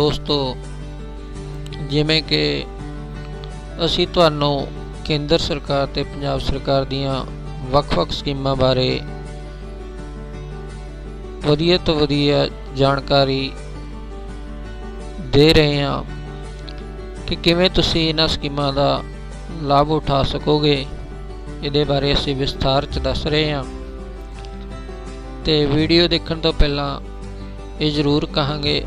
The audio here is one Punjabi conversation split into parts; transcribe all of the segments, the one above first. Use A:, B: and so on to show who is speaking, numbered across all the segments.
A: ਦੋਸਤੋ, ਜਿਵੇਂ ਕਿ ਅਸੀਂ ਤੁਹਾਨੂੰ ਕੇਂਦਰ ਸਰਕਾਰ ਤੇ ਪੰਜਾਬ ਸਰਕਾਰ ਦੀਆਂ ਵੱਖ-ਵੱਖ ਸਕੀਮਾਂ ਬਾਰੇ ਵਧੀਆ ਤੋਂ ਵਧੀਆ ਜਾਣਕਾਰੀ ਦੇ ਰਹੇ ਹਾਂ ਕਿ ਕਿਵੇਂ ਤੁਸੀਂ ਇਹਨਾਂ ਸਕੀਮਾਂ ਦਾ ਲਾਭ ਉਠਾ ਸਕੋਗੇ, ਇਹਦੇ ਬਾਰੇ ਅਸੀਂ ਵਿਸਥਾਰ ਚ ਦੱਸ ਰਹੇ ਹਾਂ। ਤੇ ਵੀਡੀਓ ਦੇਖਣ ਤੋਂ ਪਹਿਲਾਂ ਇਹ ਜ਼ਰੂਰ ਕਹਾਂਗੇ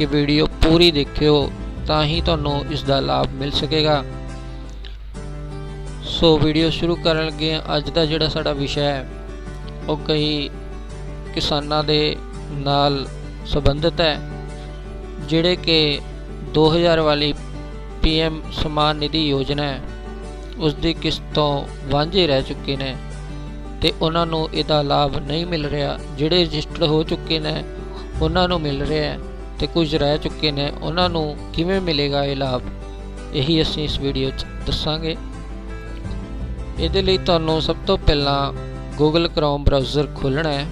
A: ਕਿ ਵੀਡੀਓ ਪੂਰੀ ਦੇਖਿਓ ਤਾਂ ਹੀ ਤੁਹਾਨੂੰ ਇਸ ਦਾ ਲਾਭ ਮਿਲ ਸਕੇਗਾ। ਸੋ ਵੀਡੀਓ ਸ਼ੁਰੂ ਕਰਨ ਲੱਗੇ ਅੱਜ ਦਾ ਜਿਹੜਾ ਸਾਡਾ ਵਿਸ਼ਾ ਹੈ, ਉਹ ਕਈ ਕਿਸਾਨਾਂ ਦੇ ਨਾਲ ਸੰਬੰਧਿਤ ਹੈ, ਜਿਹੜੇ ਕਿ 2000 ਵਾਲੀ ਪੀਐਮ ਸਮਾਨ ਨਿਧੀ ਯੋਜਨਾ ਹੈ ਉਸ ਦੀ ਕਿਸ਼ਤ ਤੋਂ ਵਾਂਝੇ ਰਹਿ ਚੁੱਕੇ ਨੇ ਤੇ ਉਹਨਾਂ ਨੂੰ ਇਹਦਾ ਲਾਭ ਨਹੀਂ ਮਿਲ ਰਿਹਾ। ਜਿਹੜੇ ਰਜਿਸਟਰਡ ਹੋ ਚੁੱਕੇ ਨੇ, ਉਹਨਾਂ ਨੂੰ ਮਿਲ ਰਿਹਾ ਹੈ। ਤੇ ਕੁਝ ਰਹਿ ਚੁੱਕੇ ਨੇ, ਉਹਨਾਂ ਨੂੰ ਕਿਵੇਂ ਮਿਲੇਗਾ ਇਹ ਲਾਭ? ਇਹੀ ਅਸੀਂ ਇਸ ਵੀਡੀਓ 'ਚ ਦੱਸਾਂਗੇ। ਇਹਦੇ ਲਈ ਤੁਹਾਨੂੰ ਸਭ ਤੋਂ ਪਹਿਲਾਂ Google Chrome ਬ੍ਰਾਊਜ਼ਰ ਖੋਲ੍ਹਣਾ ਹੈ।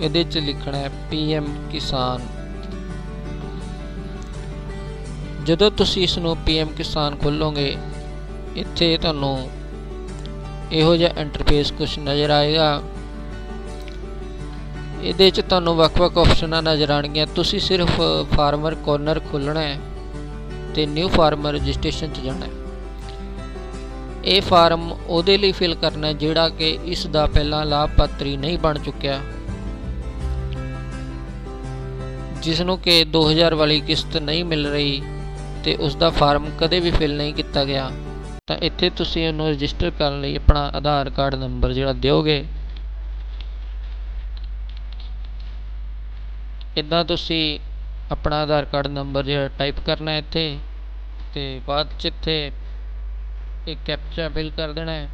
A: ਇਹਦੇ 'ਚ ਲਿਖਣਾ ਹੈ PM ਕਿਸਾਨ ਜਦੋਂ ਤੁਸੀਂ ਇਸ ਨੂੰ PM ਕਿਸਾਨ ਖੋਲੋਗੇ, ਇੱਥੇ ਤੁਹਾਨੂੰ ਇਹੋ ਜਿਹਾ ਇੰਟਰਫੇਸ ਕੁਝ ਨਜ਼ਰ ਆਏਗਾ। ਇਹਦੇ 'ਚ ਤੁਹਾਨੂੰ ਵੱਖ-ਵੱਖ ਆਪਸ਼ਨਾਂ ਨਜ਼ਰ ਆਣਗੀਆਂ ਤੁਸੀਂ ਸਿਰਫ ਫਾਰਮਰ ਕੋਰਨਰ ਖੋਲ੍ਹਣਾ ਹੈ ਤੇ ਨਿਊ ਫਾਰਮਰ ਰਜਿਸਟ੍ਰੇਸ਼ਨ 'ਚ ਜਾਣਾ ਹੈ। ਇਹ ਫਾਰਮ ਉਹਦੇ ਲਈ ਫਿਲ ਕਰਨਾ ਜਿਹੜਾ ਕਿ ਇਸ ਦਾ ਪਹਿਲਾਂ ਲਾਭਪਾਤਰੀ ਨਹੀਂ ਬਣ ਚੁੱਕਿਆ। ਜਿਸ ਨੂੰ ਕਿ 2000 ਵਾਲੀ ਕਿਸ਼ਤ ਨਹੀਂ ਮਿਲ ਰਹੀ ਤੇ ਉਸ ਦਾ ਫਾਰਮ ਕਦੇ ਵੀ ਫਿਲ ਨਹੀਂ ਕੀਤਾ ਗਿਆ। ਤਾਂ ਇੱਥੇ ਤੁਸੀਂ ਉਹਨੂੰ ਰਜਿਸਟਰ ਕਰਨ ਲਈ ਆਪਣਾ ਆਧਾਰ ਕਾਰਡ ਨੰਬਰ ਜਿਹੜਾ ਦਿਓਗੇ ਇਦਾਂ ਤੁਸੀਂ ਆਪਣਾ ਆਧਾਰ ਕਾਰਡ ਨੰਬਰ ਜਿਹੜਾ ਟਾਈਪ ਕਰਨਾ ਇੱਥੇ ਅਤੇ ਬਾਅਦ ਚ ਇੱਥੇ ਇਹ ਕੈਪਚਾ ਫਿਲ ਕਰ ਦੇਣਾ ਹੈ।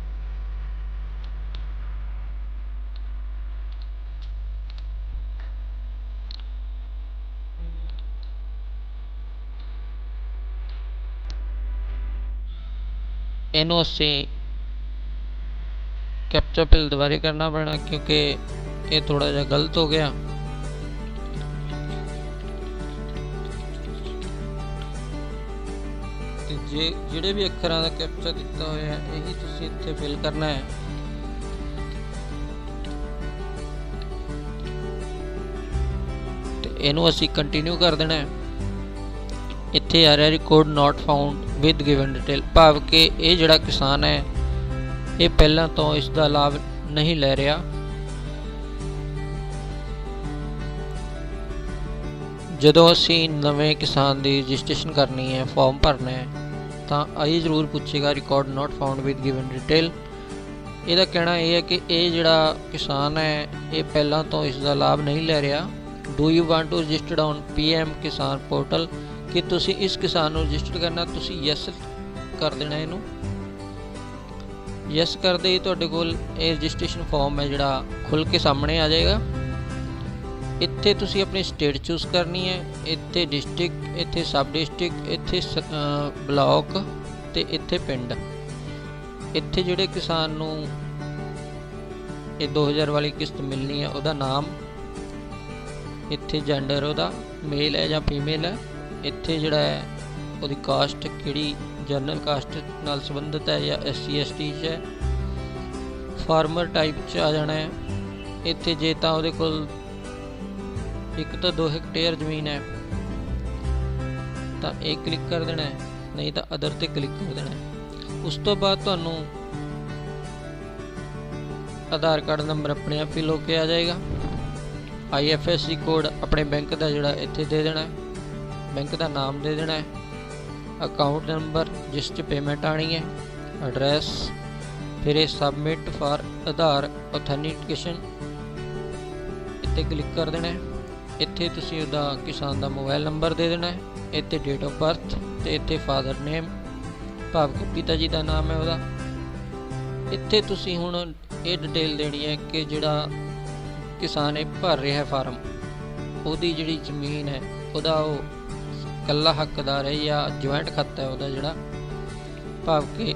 A: ਇਹਨੂੰ ਅਸੀਂ ਕੈਪਚਾ ਫਿਲ ਦੁਬਾਰੇ ਕਰਨਾ ਪੈਣਾ ਕਿਉਂਕਿ ਇਹ ਥੋੜਾ ਜਿਹਾ ਗਲਤ ਹੋ ਗਿਆ। ਤੇ ਜੇ ਜਿਹੜੇ ਵੀ ਅੱਖਰਾਂ ਦਾ ਕੈਪਚਾ ਦਿੱਤਾ ਹੋਇਆ ਹੈ, ਇਹੀ ਤੁਸੀਂ ਇੱਥੇ ਫਿਲ ਕਰਨਾ ਹੈ। ਤੇ ਇਹਨੂੰ ਅਸੀਂ ਕੰਟੀਨਿਊ ਕਰ ਦੇਣਾ ਹੈ। ਇੱਥੇ ਆ ਰਿਹਾ record not found with given detail ਭਾਵ ਕਿ ਇਹ ਜਿਹੜਾ ਕਿਸਾਨ ਹੈ, ਇਹ ਪਹਿਲਾਂ ਤੋਂ ਇਸ ਦਾ ਲਾਭ ਨਹੀਂ ਲੈ ਰਿਹਾ। ਜਦੋਂ ਅਸੀਂ ਨਵੇਂ ਕਿਸਾਨ ਦੀ ਰਜਿਸਟ੍ਰੇਸ਼ਨ ਕਰਨੀ ਹੈ ਫਾਰਮ ਭਰਨਾ ਹੈ ਤਾਂ ਆਈ ਜ਼ਰੂਰ ਪੁੱਛੇਗਾ record not found with given detail ਇਹਦਾ ਕਹਿਣਾ ਇਹ ਹੈ ਕਿ ਇਹ ਜਿਹੜਾ ਕਿਸਾਨ ਹੈ, ਇਹ ਪਹਿਲਾਂ ਤੋਂ ਇਸ ਦਾ ਲਾਭ ਨਹੀਂ ਲੈ ਰਿਹਾ। Do you want to registered on PM Kisan portal? ਕਿ ਤੁਸੀਂ ਇਸ ਕਿਸਾਨ ਨੂੰ ਰਜਿਸਟਰ ਕਰਨਾ? ਤੁਸੀਂ ਯੈਸ ਕਰ ਦੇਣਾ ਇਹਨੂੰ। ਯੈਸ ਕਰਦੇ ਹੀ ਤੁਹਾਡੇ ਕੋਲ ਇਹ ਰਜਿਸਟ੍ਰੇਸ਼ਨ ਫਾਰਮ ਹੈ ਜਿਹੜਾ ਖੁੱਲ ਕੇ ਸਾਹਮਣੇ ਆ ਜਾਏਗਾ। ਇੱਥੇ ਤੁਸੀਂ ਆਪਣੀ ਸਟੇਟ ਚੂਜ਼ ਕਰਨੀ ਹੈ, ਇੱਥੇ ਡਿਸਟ੍ਰਿਕਟ ਇੱਥੇ ਸਬ ਡਿਸਟ੍ਰਿਕਟ ਇੱਥੇ ਬਲਾਕ ਤੇ ਇੱਥੇ ਪਿੰਡ। ਇੱਥੇ ਜਿਹੜੇ ਕਿਸਾਨ ਨੂੰ ਇਹ 2000 ਵਾਲੀ ਕਿਸ਼ਤ ਮਿਲਣੀ ਹੈ, ਉਹਦਾ ਨਾਮ, ਇੱਥੇ ਜੈਂਡਰ ਉਹਦਾ ਮੇਲ ਹੈ ਜਾਂ ਫੀਮੇਲ ਹੈ, ਇੱਥੇ ਜਿਹੜਾ ਹੈ, ਉਹਦੀ ਕਾਸਟ ਕਿਹੜੀ ਜਨਰਲ ਕਾਸਟ ਨਾਲ ਸੰਬੰਧਿਤ ਹੈ ਜਾਂ ਐਸਸੀ ਐਸਟੀ ਚ ਹੈ ਫਾਰਮਰ ਟਾਈਪ ਚ ਆ ਜਾਣਾ ਹੈ, ਇੱਥੇ ਜੇ ਤਾਂ ਉਹਦੇ ਕੋਲ ਇੱਕ ਤਾਂ 2 ਹੈਕਟੇਅਰ ਜ਼ਮੀਨ ਹੈ, ਤਾਂ ਇਹ ਕਲਿੱਕ ਕਰ ਦੇਣਾ ਹੈ, ਨਹੀਂ ਤਾਂ ਅਦਰ ਤੇ ਕਲਿੱਕ ਕਰ ਦੇਣਾ ਹੈ। ਉਸ ਤੋਂ ਬਾਅਦ ਤੁਹਾਨੂੰ ਆਧਾਰ ਕਾਰਡ ਨੰਬਰ ਆਪਣੇ ਆਪ ਹੀ ਹੋ ਕੇ ਆ ਜਾਏਗਾ। ਆਈਐਫਐਸਸੀ ਕੋਡ ਆਪਣੇ ਬੈਂਕ ਦਾ ਜਿਹੜਾ ਇੱਥੇ ਦੇ ਦੇਣਾ ਹੈ ਬੈਂਕ ਦਾ ਨਾਮ ਦੇ ਦੇਣਾ ਹੈ ਅਕਾਊਂਟ ਨੰਬਰ ਜਿਸ 'ਚ ਪੇਮੈਂਟ ਆਣੀ ਹੈ ਐਡਰੈਸ ਫਿਰ ਇਹ ਸਬਮਿਟ ਫਾਰ ਆਧਾਰ ਆਥੈਂਟੀਕੇਸ਼ਨ ਇੱਥੇ ਕਲਿੱਕ ਕਰ ਦੇਣਾ ਹੈ। ਇੱਥੇ ਤੁਸੀਂ ਉਹਦਾ ਕਿਸਾਨ ਦਾ ਮੋਬਾਈਲ ਨੰਬਰ ਦੇ ਦੇਣਾ ਹੈ, ਇੱਥੇ ਡੇਟ ਆਫ ਬਰਥ ਤੇ ਇੱਥੇ ਫਾਦਰ ਨੇਮ ਭਾਵ ਕਿ ਪਿਤਾ ਜੀ ਦਾ ਨਾਮ ਹੈ ਉਹਦਾ। ਇੱਥੇ ਤੁਸੀਂ ਹੁਣ ਇਹ ਡਿਟੇਲ ਦੇਣੀ ਹੈ ਕਿ ਜਿਹੜਾ ਕਿਸਾਨ ਇਹ ਭਰ ਰਿਹਾ ਹੈ ਫਾਰਮ ਉਹਦੀ ਜਿਹੜੀ ਜ਼ਮੀਨ ਹੈ, ਉਹਦਾ ਉਹ ਕੱਲਾ ਹੱਕਦਾਰ ਹੈ ਜਾਂ ਜੁਆਇੰਟ ਖਾਤਾ ਹੈ ਉਹਦਾ ਜਿਹੜਾ। ਭਾਵ ਕਿ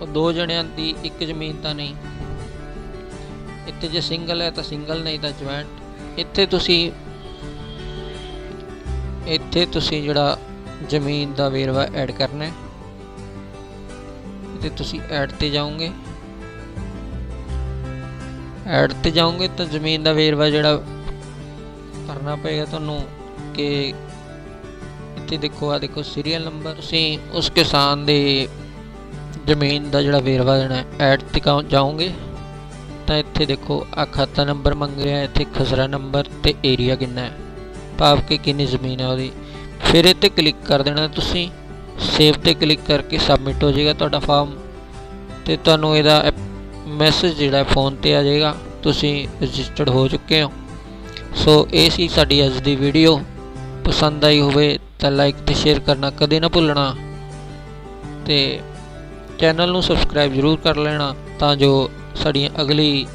A: ਉਹ ਦੋ ਜਣਿਆਂ ਦੀ ਇੱਕ ਜ਼ਮੀਨ ਤਾਂ ਨਹੀਂ ਇੱਥੇ ਜੇ ਸਿੰਗਲ ਹੈ ਤਾਂ ਸਿੰਗਲ ਨਹੀਂ ਤਾਂ ਜੁਆਇੰਟ ਇੱਥੇ ਤੁਸੀਂ ਇੱਥੇ ਤੁਸੀਂ ਜਿਹੜਾ ਜ਼ਮੀਨ ਦਾ ਵੇਰਵਾ ਐਡ ਕਰਨਾ ਹੈ। ਤੇ ਤੁਸੀਂ ਐਡ ਤੇ ਜਾਓਗੇ। ਐਡ ਤੇ ਜਾਓਗੇ ਤਾਂ ਜ਼ਮੀਨ ਦਾ ਵੇਰਵਾ ਜਿਹੜਾ ਕਰਨਾ ਪਏਗਾ ਤੁਹਾਨੂੰ ਕਿ ਇੱਥੇ ਦੇਖੋ ਆ ਦੇਖੋ ਸੀਰੀਅਲ ਨੰਬਰ ਤੁਸੀਂ ਉਸ ਕਿਸਾਨ ਦੇ ਜ਼ਮੀਨ ਦਾ ਜਿਹੜਾ ਵੇਰਵਾ ਦੇਣਾ ਐਡ ਤੇ ਕਾ- ਜਾਓਗੇ। ਤਾਂ ਇੱਥੇ ਦੇਖੋ ਆ ਖਾਤਾ ਨੰਬਰ ਮੰਗ ਰਿਹਾ ਇੱਥੇ ਖਸਰਾ ਨੰਬਰ ਤੇ ਏਰੀਆ ਕਿੰਨਾ ਹੈ। ਭਾਵ ਕਿ ਕਿੰਨੀ ਜ਼ਮੀਨ ਹੈ ਉਹਦੀ। ਫਿਰ ਇੱਥੇ ਕਲਿੱਕ ਕਰ ਦੇਣਾ ਤੁਸੀਂ। ਸੇਵ ਤੇ ਕਲਿੱਕ ਕਰਕੇ ਸਬਮਿਟ ਹੋ ਜਾਏਗਾ ਤੁਹਾਡਾ ਫਾਰਮ ਤੇ ਤੁਹਾਨੂੰ ਇਹਦਾ ਮੈਸੇਜ ਜਿਹੜਾ ਫੋਨ ਤੇ ਆ ਜਾਏਗਾ। ਤੁਸੀਂ ਰਜਿਸਟਰਡ ਹੋ ਚੁੱਕੇ ਹੋ। ਸੋ ਇਹ ਸੀ ਸਾਡੀ ਅੱਜ ਦੀ ਵੀਡੀਓ ਪਸੰਦ ਆਈ ਹੋਵੇ ਤਾਂ ਲਾਈਕ ਤੇ ਸ਼ੇਅਰ ਕਰਨਾ ਕਦੇ ਨਾ ਭੁੱਲਣਾ। ਤੇ ਚੈਨਲ ਨੂੰ ਸਬਸਕ੍ਰਾਈਬ ਜ਼ਰੂਰ ਕਰ ਲੈਣਾ ਤਾਂ ਜੋ ਸਾਡੀਆਂ ਅਗਲੀ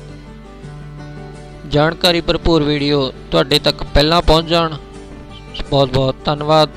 A: ਜਾਣਕਾਰੀ ਭਰਪੂਰ ਵੀਡੀਓ ਤੁਹਾਡੇ ਤੱਕ ਪਹਿਲਾਂ ਪਹੁੰਚ ਜਾਣ। ਬਹੁਤ ਬਹੁਤ ਧੰਨਵਾਦ।